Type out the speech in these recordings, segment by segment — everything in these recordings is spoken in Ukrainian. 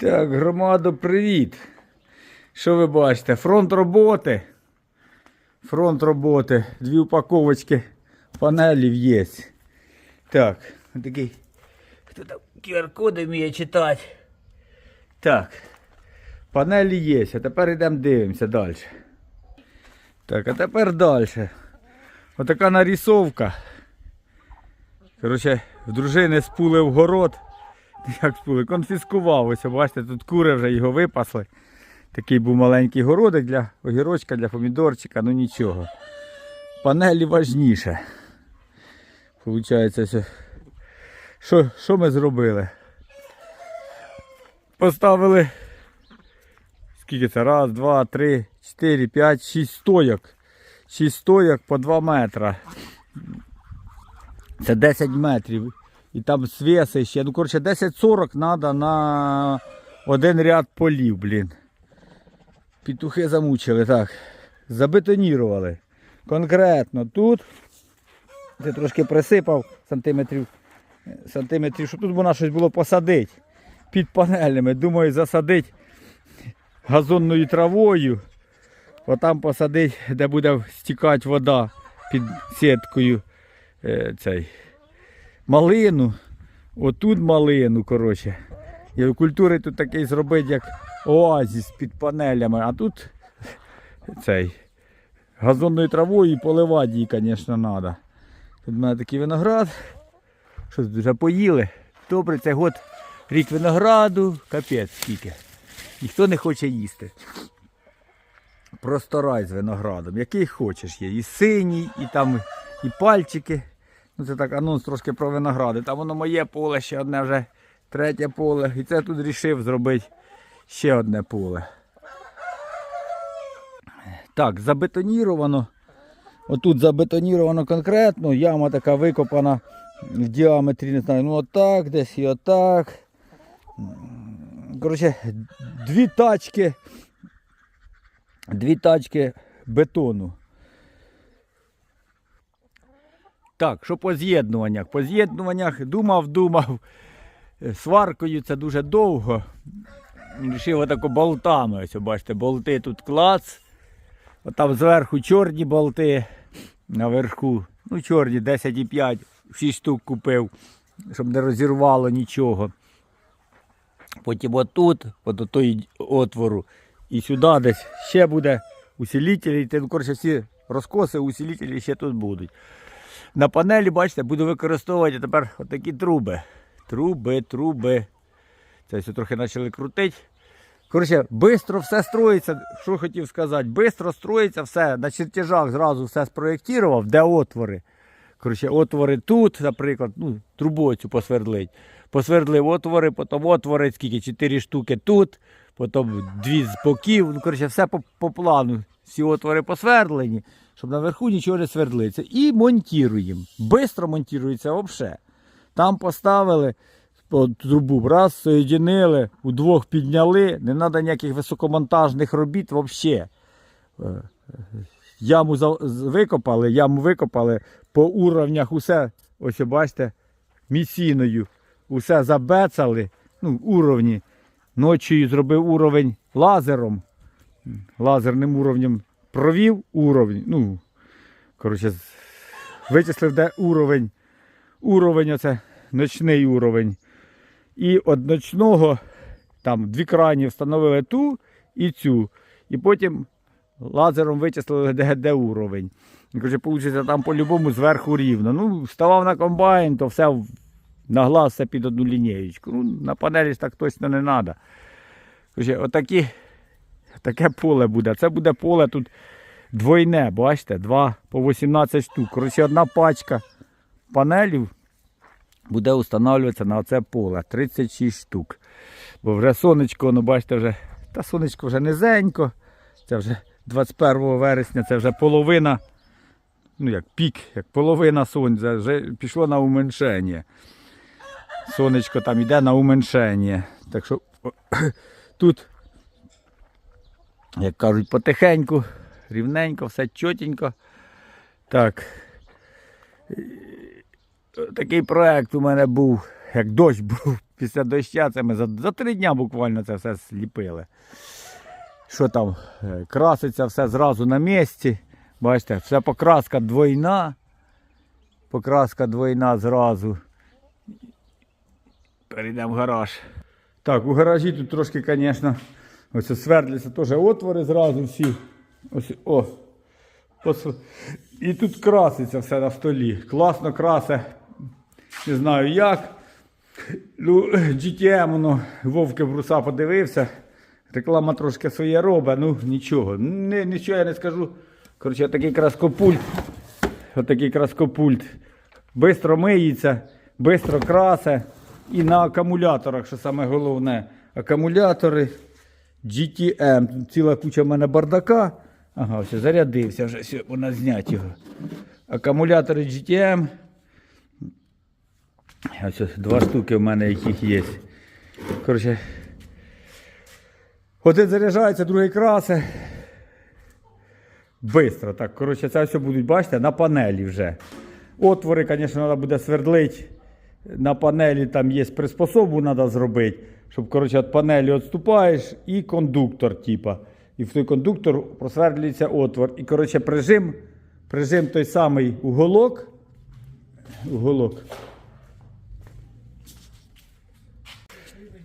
Так, громадо, привіт. Що ви бачите? Фронт роботи. Фронт роботи. Дві упаковочки панелів є. Так, такий. Хто там QR-коди вміє читати? Так. Панелі є, а тепер йдемо дивимося далі. Так, а тепер далі. Отака нарисовка. Коротше, в дружини в город. Як спули? Конфіскував. Бачите, тут кури вже його випасли. Такий був маленький городик для огірочка, для помідорчика, ну нічого. Панелі важніше. Получається, що, що, ми зробили? Поставили. Скільки це? Раз, два, три, чотири, п'ять, шість стояк. Шість стояк по 2 метра. Це 10 метрів. І там свеси ще. Ну, коротше, 10-40 треба на один ряд полів, блін. Петухи замучили. Так. Забетонірували. Конкретно тут. Ти трошки присипав сантиметрів, сантиметрів, щоб тут вона щось було посадити. Під панелями. Думаю, засадити газонною травою. Отам посадити, де буде стікати вода під сіткою. Е, цей, малину. Отут малину, коротше. І культури тут такий зробити, як оазіс під панелями, а тут цей газонною травою і поливати її, звісно, треба. Тут в мене такий виноград. Що тут вже поїли. Добре, це год рік винограду, капець скільки. Ніхто не хоче їсти. Просто рай з виноградом, який хочеш є. І синій, і там і пальчики. Це так анонс трошки про виногради. Там воно моє поле, ще одне вже третє поле. І це тут рішив зробити ще одне поле. Так, забетоніровано. Отут забетоніровано конкретно, яма така викопана в діаметрі, не знаю, ну отак, десь і отак. Коротше, дві тачки. Дві тачки бетону. Так, що по з'єднуваннях? По з'єднуваннях думав, думав. Сваркою це дуже довго. Рішив отако болтами. Ось, бачите, болти тут клац. Отам зверху чорні болти. Наверху. Ну, чорні 10,5, 6 штук купив, щоб не розірвало нічого. Потім отут, от до той отвору. І сюди десь ще буде усилителі. Ну, коротше, всі розкоси, усилителі ще тут будуть. На панелі, бачите, буду використовувати тепер отакі труби. Труби, труби. Це все трохи почали крутити. Коротше, швидко все строїться. Що хотів сказати? Бистро строїться все. На чертежах зразу все спроєктував, де отвори. Коротше, отвори тут, наприклад, ну, трубу посвердлить. Посвердлив отвори, потім отвори, скільки, 4 штуки тут, потім дві з боків. Ну, коротше, все по, по плану. Всі отвори посвердлені, щоб наверху нічого не свердлиться. І монтуємо. Бистро монтується взагалі. Там поставили трубу, раз, соєдинили, удвох підняли, не треба ніяких високомонтажних робіт взагалі. Яму викопали, яму викопали по уровнях, усе, ось бачите, місіною, усе забецали, ну, уровні. Ночі зробив уровень лазером, лазерним уровнем провів уровень. Ну, коротше, вичислив, де уровень. Уровень оце ночний уровень. І від ночного там дві крані встановили ту і цю. І потім лазером вичислили, де, де уровень. І, Коротше, вийде там по-любому зверху рівно. Ну, вставав на комбайн, то все на глаз все під одну лінієчку. Ну, на панелі ж так точно не треба. Коротше, отакі, таке поле буде. Це буде поле тут двойне, бачите, два по 18 штук. Коротше, одна пачка панелів буде встановлюватися на це поле. 36 штук. Бо вже сонечко, ну бачите, вже, та сонечко вже низенько. Це вже 21 вересня, це вже половина, ну як пік, як половина сонця, вже пішло на уменшення. Сонечко там йде на уменшення. Так що тут, як кажуть, потихеньку, рівненько, все чотенько. Так. Такий проект у мене був, як дощ був після доща це ми за, за три дня буквально це все сліпили. Що там, е, краситься все зразу на місці. Бачите, вся покраска двойна. Покраска двойна зразу. Перейдемо в гараж. Так, у гаражі тут трошки, звісно, ось свердляться теж отвори зразу всі. Ось, о. І тут краситься все на столі. Класно красе. Не знаю як. Ну, GTM, воно, Вовки Бруса подивився. Реклама трошки своє робить, ну нічого. Не, нічого я не скажу. Коротше, такий краскопульт. Отакий краскопульт. Бистро миється, бистро красе. І на акумуляторах, що саме головне, акумулятори GTM. Ціла куча в мене бардака. Ага, все, зарядився вже, все, вона знять його. Акумулятори GTM. Ось два штуки в мене яких є. Коротше, один заряджається, другий красе. Бистро. Так, коротше, це все будуть, бачите, на панелі вже. Отвори, звісно, треба буде свердлити. На панелі там є приспособу, треба зробити. Щоб, коротше, від панелі відступаєш і кондуктор, типа. І в той кондуктор просвердлюється отвор. І, коротше, прижим, прижим той самий уголок. Уголок.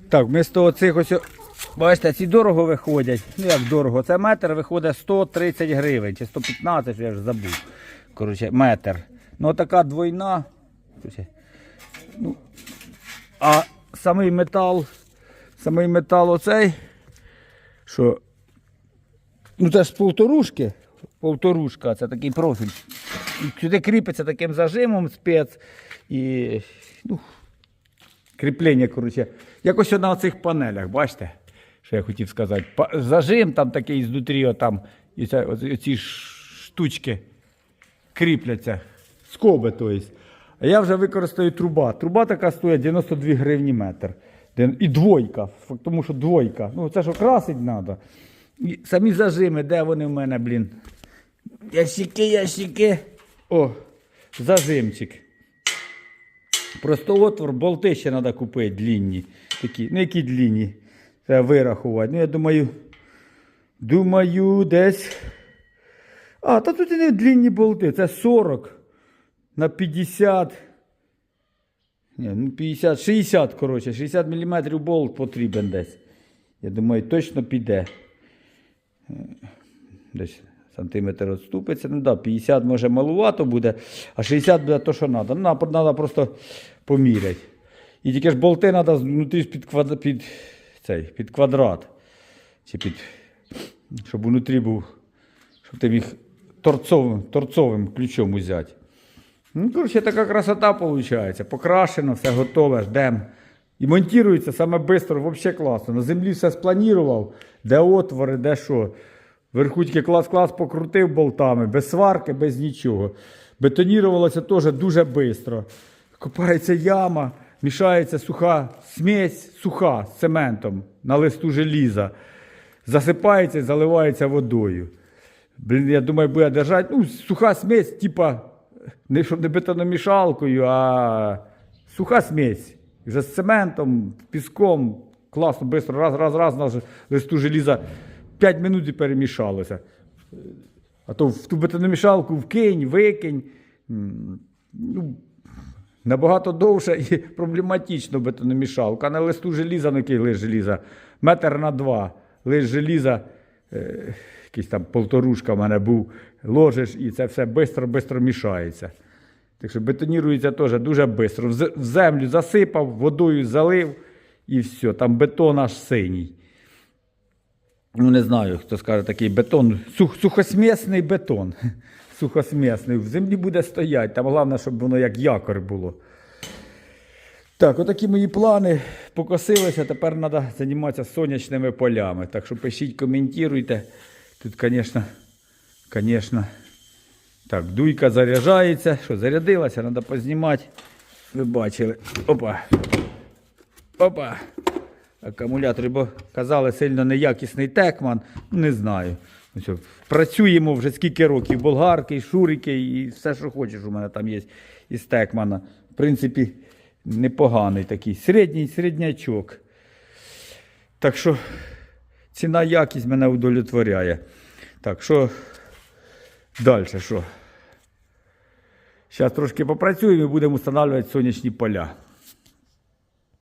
Так, вмісто оцих ось, бачите, ці дорого виходять. Ну як дорого, це метр виходить 130 гривень чи 115, я вже забув. Коротше, метр. Ну така двойна. Ну, а самий метал, самий метал оцей, що, ну це ж полторушки, полторушка, це такий профіль. Сюди кріпиться таким зажимом спец і, ну, кріплення, коротше. Якось на цих панелях, бачите, що я хотів сказати. Зажим там такий знутрі, отам, і це, оці- штучки кріпляться. Скоби, то есть. А я вже використаю труба. Труба така стоїть 92 гривні метр. І двойка, тому що двойка. Ну, це що красить треба. І самі зажими, де вони в мене, блін. Ящики, ящики. О, зажимчик. Просто отвор, болти ще треба купити длінні. Такі, ну які длінні. Треба вирахувати. Ну, я думаю, думаю, десь. А, та тут і не длінні болти, це 40 на 50. Ні, ну 50, 60, коротше, 60 мм болт потрібен десь. Я думаю, точно піде. Е, Десь сантиметр відступиться. Ну да, 50 може малувато буде, а 60 буде то, що треба. Ну, треба просто поміряти. І тільки ж болти треба внутрі під, квад... під, цей, під квадрат. Чи під... Щоб внутрі був, щоб ти міг торцовим, торцовим ключом взяти. Ну, коротше, така красота виходить. Покрашено, все готове, ждем. І монтується саме швидко, взагалі класно. На землі все спланував, де отвори, де що. Вверху тільки клас-клас покрутив болтами, без сварки, без нічого. Бетонірувалося теж дуже швидко. Копається яма, мішається суха смесь, суха з цементом на листу желіза. Засипається і заливається водою. Блін, я думаю, буде держати. Ну, суха смесь, типа, не щоб не бетономішалкою, а суха смесь. Вже з цементом, піском, класно, швидко, раз, раз, раз, на листу желіза 5 минут і перемішалося. А то в ту бетономішалку вкинь, викинь. Ну, набагато довше і проблематично бетономішалка. На листу желіза, ну який лист желіза? Метр на два. Лист желіза, е, якийсь там полторушка в мене був, ложиш і це все швидко-швидко мішається. Так що бетонірується теж дуже швидко. В землю засипав, водою залив і все. Там бетон аж синій. Ну, не знаю, хто скаже такий бетон. Сух, сухосмісний бетон. Сухосмісний. В землі буде стояти. Там головне, щоб воно як якор було. Так, отакі мої плани. Покосилися, тепер треба займатися сонячними полями. Так що пишіть, коментуйте. Тут, звісно, звісно. Так, дуйка заряджається. Що, зарядилася, треба познімати. Ви бачили. Опа. Опа. Акумулятори, бо казали, сильно неякісний текман. Ну, Не знаю. Ну, Працюємо вже скільки років. Болгарки, шурики і все, що хочеш, у мене там є із текмана. В принципі, непоганий такий. Середній середнячок. Так що ціна якість мене удовлетворяє. Так що далі що? Зараз трошки попрацюємо і будемо встановлювати сонячні поля.